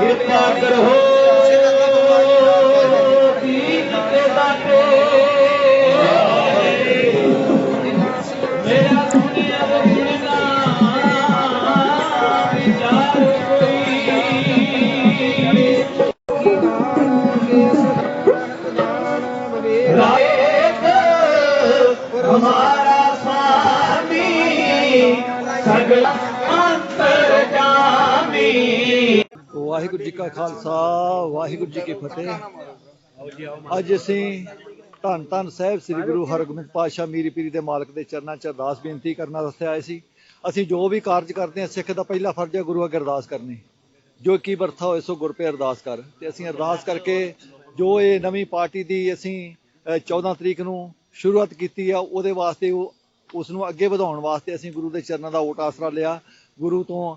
ਕਿਰਪਾ ਕਰੋ ਮੇਰਾ ਦੁਨੀਆ ਵਗਣਾ ਵਿਚਾਰ ਕੋਈ। ਰਾਏਕ ਹਮਾਰਾ ਵਾਹਿਗੁਰੂ ਜੀ ਕਾ ਖਾਲਸਾ ਵਾਹਿਗੁਰੂ ਜੀ ਕੀ ਫਤਿਹ। ਅੱਜ ਅਸੀਂ ਧੰਨ ਧੰਨ ਸਾਹਿਬ ਸ੍ਰੀ ਗੁਰੂ ਹਰਗੋਬਿੰਦ ਪਾਤਸ਼ਾਹ ਮੀਰੀ ਪੀਰੀ ਦੇ ਮਾਲਕ ਦੇ ਚਰਨਾਂ 'ਚ ਅਰਦਾਸ ਬੇਨਤੀ ਕਰਨਾ ਵਾਸਤੇ ਆਏ ਸੀ। ਅਸੀਂ ਜੋ ਵੀ ਕਾਰਜ ਕਰਦੇ ਹਾਂ ਸਿੱਖ ਦਾ ਪਹਿਲਾ ਫਰਜ਼ ਹੈ ਗੁਰੂ ਅੱਗੇ ਅਰਦਾਸ ਕਰਨੀ। ਜੋ ਕੀ ਵਰਥਾ ਹੋਏ ਸੋ ਗੁਰ ਪੇ ਅਰਦਾਸ ਕਰ। ਤੇ ਅਸੀਂ ਅਰਦਾਸ ਕਰਕੇ ਜੋ ਇਹ ਨਵੀਂ ਪਾਰਟੀ ਦੀ ਅਸੀਂ ਅ, 14 ਤਰੀਕ ਨੂੰ ਸ਼ੁਰੂਆਤ ਕੀਤੀ ਆ ਉਹਦੇ ਵਾਸਤੇ ਉਹ ਉਸ ਨੂੰ ਅੱਗੇ ਵਧਾਉਣ ਵਾਸਤੇ ਅਸੀਂ ਗੁਰੂ ਦੇ ਚਰਨਾਂ ਦਾ ਓਟ ਆਸਰਾ ਲਿਆ। ਗੁਰੂ ਤੋਂ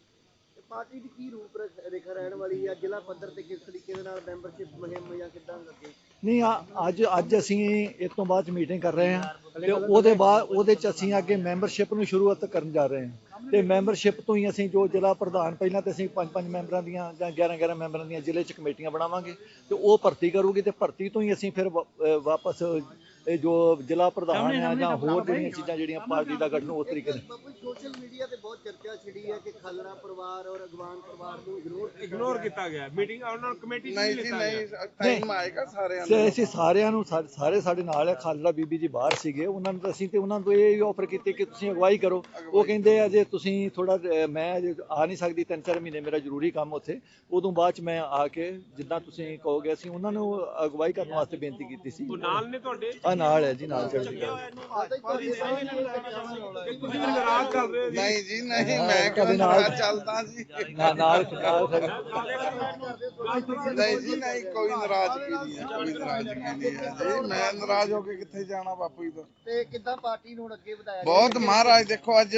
ਪਾਰਟੀ ਦੀ ਕੀ ਰੂਪ ਰੇਖਾ ਰਹਿਣ ਵਾਲੀ ਹੈ ਜ਼ਿਲ੍ਹਾ ਪੱਧਰ ਤੇ ਕਿਸ ਤਰੀਕੇ ਦੇ ਨਾਲ ਮੈਂਬਰਸ਼ਿਪ ਮੁਹਿੰਮ ਜਾਂ ਕਿੱਦਾਂ ਲੱਗੇ ਨਹੀਂ ਆ- ਅੱਜ ਅੱਜ ਅਸੀਂ ਇਸ ਤੋਂ ਬਾਅਦ ਮੀਟਿੰਗ ਕਰ ਰਹੇ ਹਾਂ ਤੇ ਉਹਦੇ ਬਾਅਦ ਉਹਦੇ ਚ ਅਸੀਂ ਅੱਗੇ ਮੈਂਬਰਸ਼ਿਪ ਨੂੰ ਸ਼ੁਰੂਆਤ ਕਰਨ ਜਾ ਰਹੇ ਹਾਂ। ਤੇ ਮੈਂਬਰਸ਼ਿਪ ਤੋਂ ਹੀ ਅਸੀਂ ਜੋ ਜ਼ਿਲ੍ਹਾ ਪ੍ਰਧਾਨ ਪਹਿਲਾਂ ਤੇ ਅਸੀਂ ਪੰਜ ਪੰਜ ਮੈਂਬਰਾਂ ਦੀਆਂ ਜਾਂ 11 11 ਮੈਂਬਰਾਂ ਦੀਆਂ ਜ਼ਿਲ੍ਹੇ ਚ ਕਮੇਟੀਆਂ ਬਣਾਵਾਂਗੇ ਤੇ ਉਹ ਭਰਤੀ ਕਰੂਗੀ ਤੇ ਭਰਤੀ ਤੋਂ ਹੀ ਅਸੀਂ ਫਿਰ ਵਾਪਸ ਇਹ ਜੋ ਜ਼ਿਲ੍ਹਾ ਪ੍ਰਧਾਨ ਆ ਜਾਂ ਹੋਰ ਜਿਹੜੀਆਂ ਚੀਜ਼ਾਂ ਜਿਹੜੀਆਂ ਪਾਰਟੀ ਦਾ ਗਠਨ ਉਸ ਤਰੀਕੇ ਨਾਲ ਸੋਸ਼ਲ ਮੀਡੀਆ ਤੇ ਬਹੁਤ ਚਰਚਾ ਛਿੜੀ ਹੈ ਕਿ ਖਾਲੜਾ ਪਰਿਵਾਰ ਔਰ ਅਗਵਾਨ ਪਰਿਵਾਰ ਨੂੰ ਇਗਨੋਰ ਇਗਨੋਰ ਕੀਤਾ ਗਿਆ ਮੀਟਿੰਗ ਉਹਨਾਂ ਨੂੰ ਕਮੇਟੀ ਨਹੀਂ ਲਿੱਤਾ ਨਹੀਂ ਟਾਈਮ ਆਏਗਾ ਸਾਰਿਆਂ ਤੇ ਨੂੰ। ਅਸੀਂ ਸਾਰਿਆਂ ਨੂੰ ਸਾਰੇ ਸਾਡੇ ਨਾਲ ਹੈ ਖਾਲੜਾ ਬੀਬੀ ਜੀ ਬਾਹਰ ਸੀਗੇ। ਉਹਨਾਂ ਨੂੰ ਤਾਂ ਅਸੀਂ ਤੇ ਉਹਨਾਂ ਨੂੰ ਇਹ ਆਫਰ ਕੀਤੀ ਕਿ ਤੁਸੀਂ ਅਗਵਾਈ ਕਰੋ। ਉਹ ਕਹਿੰਦੇ ਆ ਜੇ ਤੁਸੀਂ ਥੋੜਾ ਮੈਂ ਅਜੇ ਆ ਨਹੀਂ ਸਕਦੀ ਤਿੰਨ ਚਾਰ ਮਹੀਨੇ ਮੇਰਾ ਜ਼ਰੂਰੀ ਕੰਮ ਉੱਥੇ। ਉਦੋਂ ਬਾਅਦ ਚ ਮੈਂ ਆ ਕੇ ਜਿੱਦਾਂ ਤੁਸੀਂ ਕਹੋਗੇ ਅਸੀਂ ਉਹਨਾਂ ਨੂੰ ਅਗਵਾਈ ਕਰਨ ਵਾਸਤੇ ਬੇਨਤੀ ਕੀਤੀ ਸੀ। ਉਹ ਨਾਲ ਨੇ ਤੁਹਾਡੇ? ਆ ਨਾਲ ਹੈ ਜੀ ਨਾਲ ਚੜ੍ਹਦੀ ਕਲਾ। ਤੁਸੀਂ ਵੀ ਨਾਰਾਜ਼ ਚੱਲ ਰਹੇ। ਹੋ ਜੀ ਨਹੀਂ ਜੀ ਨਹੀਂ ਮੈਂ ਕਦੇ ਨਾਲ- ਚੱਲਦਾ ਜੀ। ਨਾਲ ਨਾਲ ਨਾਲ ਨਹੀਂ ਜੀ ਨਹੀਂ ਕੋਈ ਨਾਰਾਜ਼ਗੀ ਨਹੀਂ ਹੈ ਕੋਈ ਨਾਰਾਜ਼ਗੀ ਨਹੀਂ ਹੈ ਜੀ। ਮੈਂ ਨਾਰਾਜ਼ ਹੋ ਕੇ ਕਿੱਥੇ ਜਾਣਾ ਬਾਪੂ ਜੀ ਤੋਂ? ਤੇ ਕਿੱਦਾਂ ਪਾਰਟੀ ਨੂੰ ਹੁਣ ਅੱਗੇ ਵਧਾਇਆ ਬਹੁਤ ਮਹਾਰਾਜ ਦੇਖੋ ਅੱਜ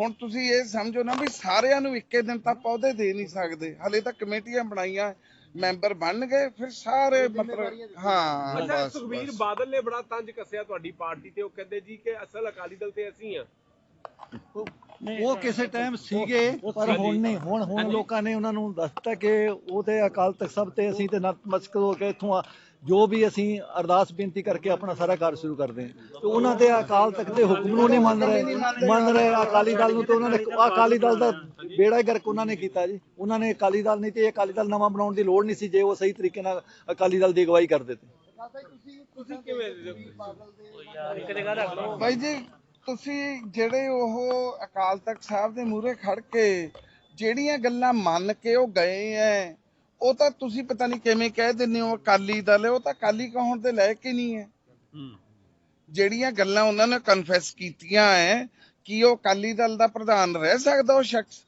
ਹੁਣ ਤੁਸੀਂ ਇਹ ਸਮਝੋ ਨਾ ਵੀ ਸਾਰਿਆਂ ਨੂੰ ਇੱਕੇ ਦਿਨ ਤਾਂ ਪੌਦੇ ਦੇ ਨਹੀਂ ਸਕਦੇ। ਹਲੇ ਤਾਂ ਕਮੇਟੀਆਂ ਬਣਾਈਆਂ ਮੈਂਬਰ ਬਣ ਗਏ ਫਿਰ ਸਾਰੇ ਮਤਲਬ ਹਾਂ ਅੱਛਾ ਬਸ ਸੁਖਬੀਰ। ਬਾਦਲ ਨੇ ਬੜਾ ਤੰਜ ਕੱਸਿਆ ਤੁਹਾਡੀ ਪਾਰਟੀ ਤੇ ਉਹ ਕਹਿੰਦੇ ਜੀ ਕਿ ਅਸਲ ਅਕਾਲੀ ਦਲ ਤੇ ਅਸੀਂ ਆ। ਉਹ ਕਿਸੇ ਟਾਈਮ ਸੀਗੇ ਪਰ ਹੁਣ ਨਹੀਂ ਹੁਣ ਹੁਣ ਲੋਕਾਂ ਨੇ ਉਹਨਾਂ ਨੂੰ ਦੱਸਤਾ ਕਿ ਉਹ ਤੇ ਅਕਾਲ ਤਖਤ ਸਭ ਤੇ ਅਸੀਂ ਤੇ ਨਤਮਸਤਕ ਹੋ ਕੇ ਇੱਥੋਂ ਆ- ਜੋ ਵੀ ਅਸੀਂ ਅਰਦਾਸ ਬੇਨਤੀ ਕਰਕੇ ਆਪਣਾ ਸਾਰਾ ਕਾਰਜ ਸ਼ੁਰੂ ਕਰਦੇ ਹਾਂ। ਤੇ ਉਹਨਾਂ ਦੇ ਅਕਾਲ ਤਖਤ ਦੇ ਹੁਕਮ ਨੂੰ ਨਹੀਂ ਮੰਨ ਰਹੇ ਮੰਨ ਰਹੇ ਅਕਾਲੀ ਦਲ ਨੂੰ ਤੇ ਉਹਨਾਂ ਨੇ ਅਕਾਲੀ ਦਲ ਦਾ ਬੇੜਾ ਹੀ ਗਰਕ ਉਹਨਾਂ ਨੇ ਕੀਤਾ ਜੀ। ਉਹਨਾਂ ਨੇ ਅਕਾਲੀ ਦਲ ਨਹੀਂ ਤੇ ਇਹ ਅਕਾਲੀ ਦਲ ਨਵਾਂ ਬਣਾਉਣ ਦੀ ਲੋੜ ਨਹੀਂ ਸੀ ਜੇ ਉਹ ਸਹੀ ਤਰੀਕੇ ਨਾਲ ਅਕਾਲੀ ਦਲ ਦੀ ਅਗਵਾਈ ਕਰਦੇ ਤੇ। ਤੁਸੀਂ ਕਿਵੇਂ ਬਾਈ ਜੀ ਤੁਸੀਂ ਜਿਹੜੇ ਉਹ ਅਕਾਲ ਤਖਤ ਸਾਹਿਬ ਦੇ ਮੂਹਰੇ ਖੜ ਕੇ ਜਿਹੜੀਆਂ ਗੱਲਾਂ ਮੰਨ ਕੇ ਉਹ ਗਏ ਐ ਉਹ ਤਾਂ ਤੁਸੀਂ ਪਤਾ ਨਹੀਂ ਕਿਵੇਂ ਕਹਿ ਦਿੰਦੇ ਹੋ ਅਕਾਲੀ ਦਲ ਉਹ ਤਾਂ ਅਕਾਲੀ ਕਹਾਉਣ ਦੇ ਲਾਇਕ ਹੀ ਨਹੀਂ ਹੈ। ਜਿਹੜੀਆਂ ਗੱਲਾਂ ਉਹਨਾਂ ਨੇ ਕਨਫੈਸ ਕੀਤੀਆਂ ਐ ਕਿ ਉਹ ਅਕਾਲੀ ਦਲ ਦਾ ਪ੍ਰਧਾਨ ਰਹਿ ਸਕਦਾ ਉਹ ਸ਼ਖਸ?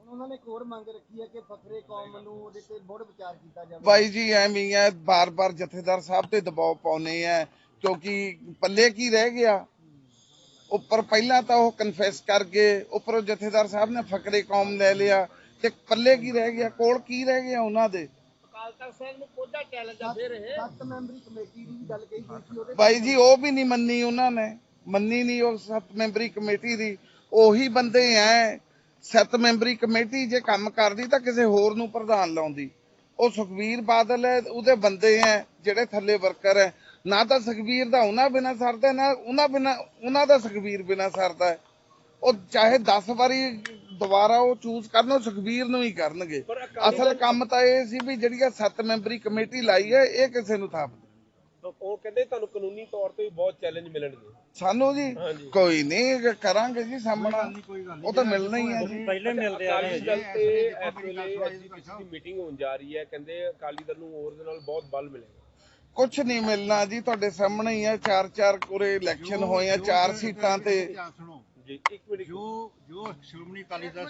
ਹੁਣ ਉਹਨਾਂ ਨੇ ਇੱਕ ਹੋਰ ਮੰਗ ਰੱਖੀ ਹੈ ਕਿ ਫਖਰੇ ਕੌਮ ਨੂੰ ਉਹਦੇ ਤੇ ਮੁੜ ਵਿਚਾਰ ਕੀਤਾ ਜਾਵੇ। ਬਾਈ ਜੀ ਐਵੇਂ ਹੀ ਹੈ ਬਾਰ-ਬਾਰ ਜਥੇਦਾਰ ਸਾਹਿਬ ਤੇ ਦਬਾਅ ਪਾਉਨੇ ਆ ਕਿਉਂਕਿ ਪੱਲੇ ਕੀ ਰਹਿ ਗਿਆ? ਉੱਪਰ ਪਹਿਲਾਂ ਤਾਂ ਉਹ ਕਨਫੈਸ ਕਰ ਗਏ ਉੱਪਰੋਂ ਜਥੇਦਾਰ ਸਾਹਿਬ ਨੇ ਫਕਰੇ ਕੌਮ ਲੈ ਲਿਆ। ਤੇ ਪੱਲੇ ਕੀ ਰਹਿ ਗਿਆ ਕੋਲ ਕੀ ਰਹਿ ਗਿਆ ਉਹਨਾਂ ਦੇ? ਅਕਾਲ ਤਖਤ ਸਾਹਿਬ ਨੂੰ ਕੋਡਾ ਚੈਲੰਜ ਆ ਫਿਰ ਇਹ। ਸੱਤ ਮੈਂਬਰੀ ਕਮੇਟੀ ਦੀ ਵੀ ਗੱਲ ਕਹੀ ਗਈ ਸੀ ਉਹਦੇ ਬਾਈ ਜੀ ਉਹ ਵੀ ਨਹੀਂ ਮੰਨੀ ਉਹਨਾਂ ਨੇ ਮੰਨੀ ਨਹੀਂ ਉਹ ਸੱਤ ਮੈਂਬਰੀ ਕਮੇਟੀ ਦੀ। ਉਹੀ ਬੰਦੇ ਐ ਸੱਤ ਮੈਂਬਰੀ ਕਮੇਟੀ ਜੇ ਕੰਮ ਕਰਦੀ ਤਾਂ ਕਿਸੇ ਹੋਰ ਨੂੰ ਪ੍ਰਧਾਨ ਲਾਉਂਦੀ। ਉਹ ਸੁਖਬੀਰ ਬਾਦਲ ਹੈ ਉਹਦੇ ਬੰਦੇ ਹੈ ਜਿਹੜੇ ਥੱਲੇ ਵਰਕਰ ਹੈ ਨਾ ਤਾਂ ਸੁਖਬੀਰ ਦਾ ਉਹਨਾਂ ਬਿਨਾ ਸਰਦਾ ਨਾ ਉਹਨਾਂ ਬਿਨਾ ਉਹਨਾਂ ਦਾ ਸੁਖਬੀਰ ਬਿਨਾ ਸਰਦਾ ਹੈ। ਉਹ ਚਾਹੇ 10 ਵਾਰੀ ਦੁਬਾਰਾ ਉਹ ਚੂਜ਼ ਕਰਨ ਉਹ ਸੁਖਬੀਰ ਨੂੰ ਹੀ ਕਰਨਗੇ। ਅਸਲ ਕੰਮ ਤਾਂ ਇਹ ਸੀ ਵੀ ਜਿਹੜੀ ਆ ਸੱਤ ਮੈਂਬਰੀ ਕਮੇਟੀ ਲਾਈ ਹੈ ਇਹ ਕਿਸੇ ਨੂੰ ਥਾਪ। ਉਹ ਕਹਿੰਦੇ ਤੁਹਾਨੂੰ ਕਾਨੂੰਨੀ ਤੌਰ ਤੇ ਵੀ ਬਹੁਤ ਚੈਲੰਜ ਮਿਲਣਗੇ। ਸਾਨੂੰ ਜੀ ਹਾਂਜੀ। ਕੋਈ ਨਹੀਂ ਕਰਾਂਗੇ ਜੀ ਸਾਹਮਣਾ। ਉਹ ਤਾਂ ਮਿਲਣਾ ਹੀ ਹੈ ਜੀ। ਪਹਿਲੇ ਮਿਲਦੇ ਆ ਅਕਾਲੀ ਦਲ ਤੇ ਇਸ ਵੇਲੇ ਐਸਜੀਪੀਸੀ ਦੀ ਮੀਟਿੰਗ ਹੋਣ ਜਾ ਰਹੀ ਹੈ ਕਹਿੰਦੇ ਅਕਾਲੀ ਦਲ ਨੂੰ ਹੋਰ ਦੇ ਨਾਲ ਬਹੁਤ ਬਲ ਮਿਲੇਗਾ ਕੁਝ ਨਹੀਂ ਮਿਲਣਾ ਜੀ ਤੁਹਾਡੇ ਸਾਹਮਣੇ ਹੀ ਹੈ ਚਾਰ ਚਾਰ ਕੋਰੇ ਇਲੈਕਸ਼ਨ ਹੋਏ ਆ ਚਾਰ ਸੀਟਾਂ ਤੇ। ਜੀ ਇੱਕ ਮਿੰਟ ਜੋ ਜੋ ਸ਼੍ਰੋਮਣੀ ਅਕਾਲੀ ਦਲ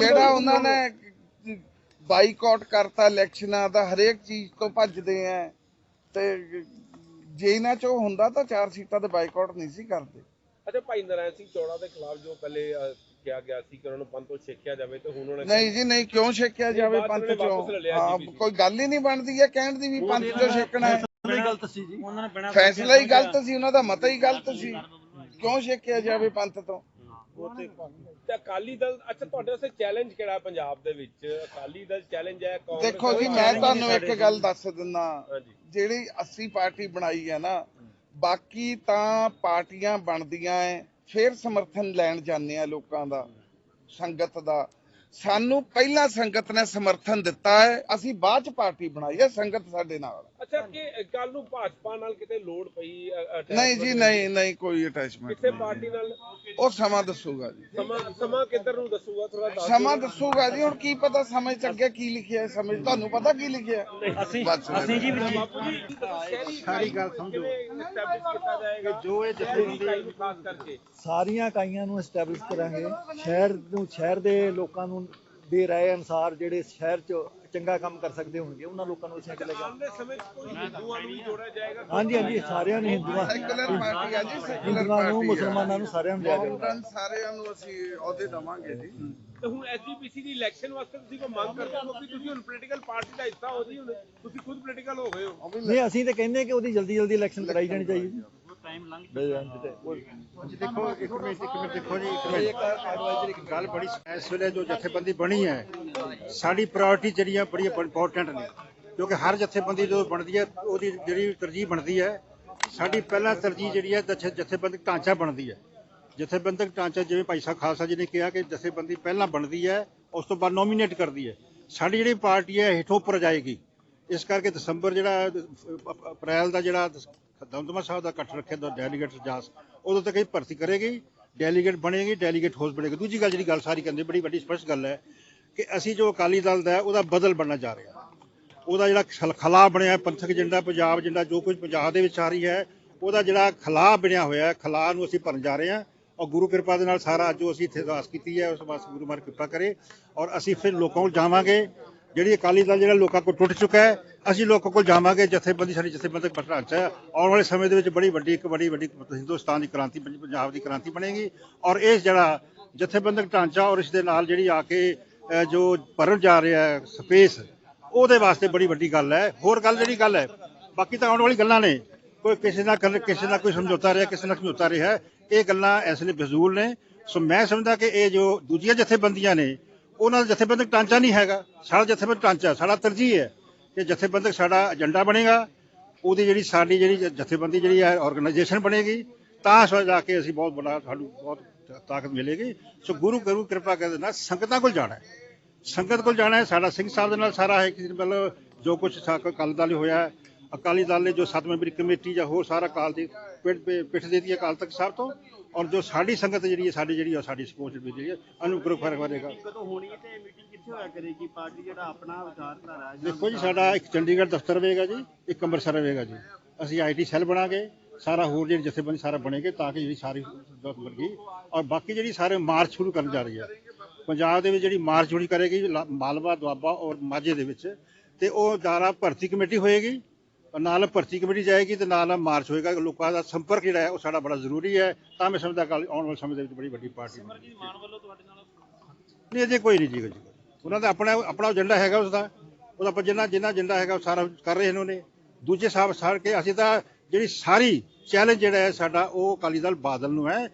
ਜਿਹੜਾ ਉਹਨਾਂ ਨੇ ਬਾਈਕਾਟ ਕਰਤਾ ਇਲੈਕਸ਼ਨਾਂ ਦਾ ਹਰੇਕ ਚੀਜ਼ ਤੋਂ ਭੱਜਦੇ ਆ ਤੇ ਜੇ ਇਹਨਾਂ ਚੋਂ ਹੁੰਦਾ ਤਾਂ ਚਾਰ ਸੀਟਾਂ ਤੇ ਬਾਈਕਾਟ ਨਹੀਂ ਸੀ ਕਰਦੇ। ਅੱਛਾ ਭਾਈ ਨਰਾਇਣ ਸਿੰਘ ਚੌੜਾ ਦੇ ਖਿਲਾਫ ਜੋ ਪਹਿਲੇ ਕਿਹਾ ਗਿਆ ਸੀ ਕਿ ਉਹਨਾਂ ਨੂੰ ਪੰਥ ਤੋਂ ਛੇਕਿਆ ਜਾਵੇ ਤੇ ਹੁਣ ਉਹਨਾਂ ਨਹੀਂ ਜੀ ਨਹੀਂ ਕਿਉਂ ਛੇਕਿਆ ਜਾਵੇ ਪੰਥ ਚ? ਕੋਈ ਗੱਲ ਹੀ ਨਹੀਂ ਬਣਦੀ ਹੈ ਕਹਿਣ ਦੀ ਵੀ ਪੰਥ ਚੋਂ ਛੇਕਣਾ ਹੈ ਗਲਤ ਸੀ ਜੀ। ਫੈਸਲਾ ਹੀ ਗਲਤ ਸੀ ਉਹਨਾਂ ਦਾ ਮਤਾ ਹੀ ਗਲਤ ਸੀ। ਕਿਉਂ ਛੇਕਿਆ ਜਾਵੇ ਪੰਥ ਤੋਂ? ਤੇ ਅਕਾਲੀ ਦਲ ਅੱਛਾ ਤੁਹਾਡੇ ਵਾਸਤੇ ਚੈਲੰਜ ਕਿਹੜਾ ਪੰਜਾਬ ਦੇ ਵਿੱਚ? ਅਕਾਲੀ ਦਲ ਚੈਲੰਜ ਹੈ ਕਾਂਗਰਸ ਦੇਖੋ ਜੀ ਮੈਂ ਤੁਹਾਨੂੰ ਇੱਕ ਸਾਡੇ ਗੱਲ ਦੱਸ ਦਿੰਦਾ। ਹਾਂਜੀ। ਜਿਹੜੀ 80 ਪਾਰਟੀ ਬਣਾਈ ਹੈ ਨਾ ਬਾਕੀ ਤਾਂ ਪਾਰਟੀਆਂ ਬਣਦੀਆਂ ਐ ਫਿਰ ਸਮਰਥਨ ਲੈਣ ਜਾਂਦੇ ਆ ਲੋਕਾਂ ਦਾ ਸੰਗਤ ਦਾ। ਸਾਨੂੰ ਪਹਿਲਾਂ ਸੰਗਤ ਨੇ ਸਮਰਥਨ ਦਿੱਤਾ ਹੈ। ਅਸੀਂ ਬਾਅਦ ਚ ਪਾਰਟੀ ਬਣਾਈ ਹੈ ਸੰਗਤ ਸਾਡੇ ਨਾਲ। ਅੱਛਾ ਕਿ ਕੱਲ ਨੂੰ ਭਾਜਪਾ ਨਾਲ ਕਿਤੇ ਲੋੜ ਪਈ ਨਹੀਂ ਜੀ ਨਹੀਂ ਨਹੀਂ ਕੋਈ ਅਟੈਚਮੈਂਟ ਕਿਸੇ ਪਾਰਟੀ ਨਾਲ ਉਹ ਸਮਾਂ ਦੱਸੂਗਾ ਜੀ। ਸਮਾਂ ਸਮਾਂ ਕਿੱਧਰ ਨੂੰ ਦੱਸੂਗਾ? ਥੋੜਾ ਦੱਸ ਸਮਾਂ ਦੱਸੂਗਾ ਜੀ ਹੁਣ ਕੀ ਪਤਾ ਸਮਝ ਚ ਅੱਗੇ ਕੀ ਲਿਖਿਆ ਹੈ ਸਮਝ ਤੁਹਾਨੂੰ ਪਤਾ ਕੀ ਲਿਖਿਆ ਅਸੀਂ ਅਸੀਂ ਜੀ ਸਾਰੀ ਗੱਲ ਸਮਝੋ। ਜਾਏਗਾ? ਜੋ ਇਹ ਨੂੰ ਖਾਸ ਕਰਕੇ। ਸਾਰੀਆਂ ਇਕਾਈਆਂ ਨੂੰ ਐਸਟੈਬਲਿਸ਼ ਕਰਾਂਗੇ। ਸ਼ਹਿਰ ਨੂੰ ਸ਼ਹਿਰ ਦੇ ਲੋਕਾਂ ਨੂੰ ਦੇ ਰਾਏ ਅਨਸਾਰ ਜਿਹੜੇ ਸ਼ਹਿਰ 'ਚ ਚੰਗਾ ਕੰਮ ਕਰ ਸਕਦੇ ਹੋਣਗੇ ਉਹਨਾਂ ਲੋਕਾਂ ਨੂੰ ਅਸੀਂ ਅੱਗੇ ਲੈ ਆਉਣ ਦੇ ਸਮੇਂ ਕੋਈ ਹਿੰਦੂਆਂ ਨੂੰ ਵੀ ਜੋੜਿਆ ਜਾਏਗਾ ਹਾਂਜੀ ਹਾਂਜੀ ਸਾਰਿਆਂ ਨੂੰ ਹਿੰਦੂਆਂ ਸੈਕੂਲਰ ਪਾਰਟੀ ਆ ਜੀ ਸੈਕੂਲਰ ਹਿੰਦੂਆਂ ਨੂੰ। ਮੁਸਲਮਾਨਾਂ ਨੂੰ ਸਾਰਿਆਂ ਨੂੰ ਲਿਆ ਜਾਊਗਾ ਮੌਡਰਨ ਸਾਰਿਆਂ ਨੂੰ ਅਸੀਂ ਅਹੁਦੇ ਦਵਾਂਗੇ ਜੀ। ਤੇ ਹੁਣ ਐਸਜੀਪੀਸੀ ਦੀ ਇਲੈਕਸ਼ਨ ਵਾਸਤੇ ਤੁਸੀਂ ਕੋਈ ਮੰਗ ਕਰਦੇ ਹੋ ਕਿ ਤੁਸੀਂ ਹੁਣ ਪੋਲੀਟੀਕਲ ਪਾਰਟੀ ਦਾ ਹਿੱਸਾ ਹੋ ਜੀ ਹੁਣ ਤੁਸੀਂ ਖੁਦ ਪੋਲੀਟੀਕਲ ਹੋ ਗਏ ਹੋ? ਨਹੀਂ ਅਸੀਂ ਤਾਂ ਕਹਿੰਦੇ ਕਿ ਉਹਦੀ ਜਲਦੀ ਜਲਦੀ ਇਲੈਕਸ਼ਨ ਕਰਾਈ ਜਾਣੀ ਚਾਹੀਦੀ। ਟਾਈਮ ਲੰਘ ਦੇਖੋ ਇੱਕ ਮਿੰਟ ਇੱਕ ਮਿੰਟ ਦੇਖੋ ਜੀ ਇੱਕ ਮਿੰਟ। ਗੱਲ ਬੜੀ ਇਸ ਵੇਲੇ ਜੋ ਜਥੇਬੰਦੀ ਬਣੀ ਹੈ ਸਾਡੀ ਪ੍ਰਾਇੋਰਟੀ ਜਿਹੜੀਆਂ ਬੜੀ ਇੰਪੋਰਟੈਂਟ ਨੇ। ਕਿਉਂਕਿ ਹਰ ਜਥੇਬੰਦੀ ਜਦੋਂ ਬਣਦੀ ਹੈ ਉਹਦੀ ਜਿਹੜੀ ਤਰਜੀਹ ਬਣਦੀ ਹੈ ਸਾਡੀ ਪਹਿਲਾਂ ਤਰਜੀਹ ਜਿਹੜੀ ਹੈ ਜਥੇ- ਜਥੇਬੰਦਕ ਢਾਂਚਾ ਬਣਦੀ ਹੈ। ਜਥੇਬੰਦਕ ਢਾਂਚਾ ਜਿਵੇਂ ਭਾਈ ਸਾਹਿਬ ਖਾਲਸਾ ਜੀ ਨੇ ਕਿਹਾ ਕਿ ਜਥੇਬੰਦੀ ਪਹਿਲਾਂ ਬਣਦੀ ਹੈ ਉਸ ਤੋਂ ਬਾਅਦ ਨੋਮੀਨੇਟ ਕਰਦੀ ਹੈ। ਸਾਡੀ ਜਿਹੜੀ ਪਾਰਟੀ ਹੈ ਹੇਠੋਂ ਉੱਪਰ ਜਾਏਗੀ। ਇਸ ਕਰਕੇ ਦਸੰਬਰ ਜਿਹੜਾ ਅਪ੍ਰੈਲ ਦਾ ਜਿਹੜਾ ਦਮਦਮਾ ਸਾਹਿਬ ਦਾ ਇਕੱਠ ਰੱਖਿਆ ਦਾ ਡੈਲੀਗੇਟ ਜਾਸ, ਉਦੋਂ ਤੱਕ ਇਹ ਭਰਤੀ ਕਰੇਗੀ ਡੈਲੀਗੇਟ ਬਣੇਗੀ ਡੈਲੀਗੇਟ ਹਾਊਸ ਬਣੇਗਾ। ਦੂਜੀ ਗੱਲ ਜਿਹੜੀ ਗੱਲ ਸਾਰੀ ਕਹਿੰਦੇ, ਬੜੀ ਵੱਡੀ ਸਪਸ਼ਟ ਗੱਲ ਹੈ ਕਿ ਅਸੀਂ ਜੋ ਅਕਾਲੀ ਦਲ ਦਾ ਉਹਦਾ ਬਦਲ ਬਣਨਾ ਜਾ ਰਿਹਾ। ਉਹਦਾ ਜਿਹੜਾ ਖਲ- ਖਲਾ ਬਣਿਆ, ਪੰਥਕ ਏਜੰਡਾ, ਪੰਜਾਬ ਏਜੰਡਾ, ਜੋ ਕੁਝ ਪੰਜਾਬ ਦੇ ਵਿੱਚ ਆ ਰਹੀ ਹੈ, ਉਹਦਾ ਜਿਹੜਾ ਖਲਾ ਬਣਿਆ ਹੋਇਆ ਹੈ, ਖਲਾ ਨੂੰ ਅਸੀਂ ਭਰਨ ਜਾ ਰਹੇ ਹਾਂ। ਔਰ ਗੁਰੂ ਕਿਰਪਾ ਦੇ ਨਾਲ ਸਾਰਾ ਜੋ ਅਸੀਂ ਇੱਥੇ ਅਰਦਾਸ ਕੀਤੀ ਹੈ, ਉਸ ਵਾਸਤੇ ਗੁਰੂ ਮਾਰ ਕਿਰਪਾ ਕਰੇ। ਔਰ ਅਸੀਂ ਫਿਰ ਲੋਕਾਂ ਕੋਲ ਜਾਵਾਂਗੇ। ਜਿਹੜੀ ਅਕਾਲੀ ਦਲ ਜਿਹੜਾ ਲੋਕਾਂ ਕੋਲ ਟੁੱਟ ਚੁੱਕਾ ਹੈ ਅਸੀਂ ਲੋਕਾਂ ਕੋਲ ਜਾਵਾਂਗੇ, ਜਥੇਬੰਦੀ, ਸਾਡੀ ਜਥੇਬੰਦਕ ਢਾਂਚਾ ਹੈ। ਆਉਣ ਵਾਲੇ ਸਮੇਂ ਦੇ ਵਿੱਚ ਬੜੀ ਵੱਡੀ ਇੱਕ ਬੜੀ ਵੱਡੀ ਹਿੰਦੁਸਤਾਨ ਦੀ ਕ੍ਰਾਂਤੀ ਪੰਜ- ਪੰਜਾਬ ਦੀ ਕ੍ਰਾਂਤੀ ਬਣੇਗੀ। ਔਰ ਇਹ ਜਿਹੜਾ ਜਥੇਬੰਦਕ ਢਾਂਚਾ ਔਰ ਇਸ ਦੇ ਨਾਲ ਜਿਹੜੀ ਆ ਕੇ ਜੋ ਭਰਨ ਜਾ ਰਿਹਾ ਹੈ, ਸਪੇਸ, ਉਹਦੇ ਵਾਸਤੇ ਬੜੀ ਵੱਡੀ ਗੱਲ ਹੈ। ਹੋਰ ਗੱਲ ਜਿਹੜੀ ਗੱਲ ਹੈ, ਬਾਕੀ ਤਾਂ ਆਉਣ ਵਾਲੀ ਗੱਲਾਂ ਨੇ। ਕੋਈ ਕਿਸੇ ਨਾਲ ਕਰ ਕਿਸੇ ਨਾਲ ਕੋਈ ਸਮਝੌਤਾ ਰਿਹਾ, ਕਿਸੇ ਨਾਲ ਸਮਝੌਤਾ ਰਿਹਾ ਇਹ ਗੱਲਾਂ ਇਸ ਲਈ ਬਜ਼ੂਲ ਨੇ। ਸੋ ਮੈਂ ਸਮਝਦਾ ਕਿ ਇਹ ਜੋ ਦੂਜੀਆਂ ਜਥੇਬੰਦੀਆਂ ਨੇ, ਉਹਨਾਂ ਦਾ ਜਥੇਬੰਦਕ ਢਾਂਚਾ ਨਹੀਂ ਹੈਗਾ। ਸਾਡਾ ਜਥੇਬੰਦਕ ਢਾਂਚਾ, ਸਾਡਾ ਤਰਜੀਹ ਹੈ। ਕਿ ਜਥੇਬੰਦਕ ਸਾਡਾ ਏਜੰਡਾ ਬਣੇਗਾ, ਉਹਦੀ ਜਿਹੜੀ ਸਾਡੀ ਜਿਹੜੀ ਜਥੇਬੰਦੀ ਜਿਹੜੀ ਹੈ ਆਰਗੇਨਾਈਜੇਸ਼ਨ ਬਣੇਗੀ, ਤਾਂ ਸੋ ਜਾ ਕੇ ਅਸੀਂ ਬਹੁਤ ਬੜਾ ਸਾਨੂੰ ਬਹੁਤ ਤਾਕਤ ਮਿਲੇਗੀ। ਸੋ ਗੁਰੂ ਗੁਰੂ ਕਿਰਪਾ ਕਰਦੇ ਨਾਲ ਸੰਗਤਾਂ ਕੋਲ ਜਾਣਾ ਹੈ। ਸੰਗਤ ਕੋਲ ਜਾਣਾ ਹੈ, ਸਾਡਾ ਸਿੰਘ ਸਾਹਿਬ ਦੇ ਨਾਲ ਸਾਰਾ ਹੈ ਕਿ ਮਤਲਬ ਜੋ ਕੁਝ ਅਕਾਲੀ ਦਲ ਹੋਇਆ ਅਕਾਲੀ ਦਲ ਨੇ ਜੋ ਸੱਤ ਮੈਂਬਰੀ ਕਮੇਟੀ ਜਾਂ ਹੋਰ ਸਾਰਾ ਅਕਾਲ ਦੀ ਪਿੱਠ ਪਿੱਠ ਦੇ ਦਿੱਤੀ ਅਕਾਲ ਤਖਤ ਸਾਹਿਬ ਤੋਂ ਔਰ ਜੋ ਸਾਡੀ ਸੰਗਤ ਜਿਹੜੀ ਹੈ ਸਾਡੀ ਜਿਹੜੀ ਹੈ ਸਾਡੀ ਸਪੋਰਟ ਜਿਹੜੀ ਹੈ ਅਨੁਗ੍ਰਹ ਫ਼ਰਕ ਕਰੇਗਾ ਕਦੋਂ ਹੋਣੀ ਹੈ ਤੇ ਮੀਟਿੰਗ ਕਿੱਥੇ ਹੋਇਆ ਕਰੇਗੀ? ਪਾਰਟੀ ਜਿਹੜਾ ਆਪਣਾ ਵਿਚਾਰਧਾਰਾ ਹੈ ਦੇਖੋ ਜੀ ਸਾਡਾ ਇੱਕ ਚੰਡੀਗੜ੍ਹ ਦਫ਼ਤਰ ਰਹੇਗਾ ਜੀ ਇੱਕ ਅੰਮ੍ਰਿਤਸਰ ਰਹੇਗਾ ਜੀ। ਅਸੀਂ ਆਈਟੀ ਸੈੱਲ ਬਣਾਗੇ ਸਾਰਾ ਹੋਰ ਜਿਹੜੀ ਜਥੇਬੰਦੀ ਸਾਰਾ ਬਣੇਗੇ ਤਾਂ ਕਿ ਜਿਹੜੀ ਸਾਰੀ ਬਣ ਗਈ ਔਰ ਬਾਕੀ ਜਿਹੜੀ ਸਾਰੇ ਮਾਰਚ ਸ਼ੁਰੂ ਕਰਨ ਜਾ ਰਹੀ ਹੈ। ਪੰਜਾਬ ਦੇ ਵਿੱਚ ਜਿਹੜੀ ਮਾਰਚ ਸ਼ੁਰੂ ਕਰੇਗੀ ਮਾਲਵਾ ਦੁਆਬਾ ਔਰ ਮਾਝੇ ਦੇ ਵਿੱਚ ਤੇ ਉਹ ਦਾਰਾ ਭਰਤੀ ਕਮੇਟੀ ਹੋਏਗੀ। ਨਾਲ ਭਰਤੀ ਕਮੇਟੀ ਜਾਏਗੀ ਤੇ ਨਾਲ ਮਾਰਚ ਹੋਏਗਾ। ਲੋਕਾਂ ਦਾ ਸੰਪਰਕ ਜਿਹੜਾ ਹੈ ਉਹ ਸਾਡਾ ਬੜਾ ਜ਼ਰੂਰੀ ਹੈ। ਤਾਂ ਮੈਂ ਸਮਝਦਾ ਕਿ ਆਉਣ ਵਾਲੇ ਸਮੇਂ ਦੇ ਵਿੱਚ ਬੜੀ ਵੱਡੀ ਪਾਰਟੀ ਬਣੇਗੀ। ਨਹੀਂ ਅਜੇ ਕੋਈ ਨਹੀਂ ਜੀ ਉਹਨਾਂ ਦਾ ਆਪਣਾ ਆਪਣਾ ਏਜੰਡਾ ਹੈਗਾ ਉਸ ਦਾ ਉਹਦਾ ਆਪਾਂ ਜਿੰਨਾ ਜਿੰਨਾ ਏਜੰਡਾ ਹੈਗਾ ਉਹ ਸਾਰਾ ਕਰ ਰਹੇ ਇਹਨਾਂ ਨੇ ਦੂਜੇ ਸਾਹਿਬ ਸਾਰ ਕੇ ਅਸੀਂ ਤਾਂ ਜਿਹੜੀ ਸਾਰੀ ਚੈਲੰਜ ਜਿਹੜਾ ਹੈ ਸਾਡਾ ਉਹ ਅਕਾਲੀ ਦਲ ਬਾਦਲ ਨੂੰ ਹੈ।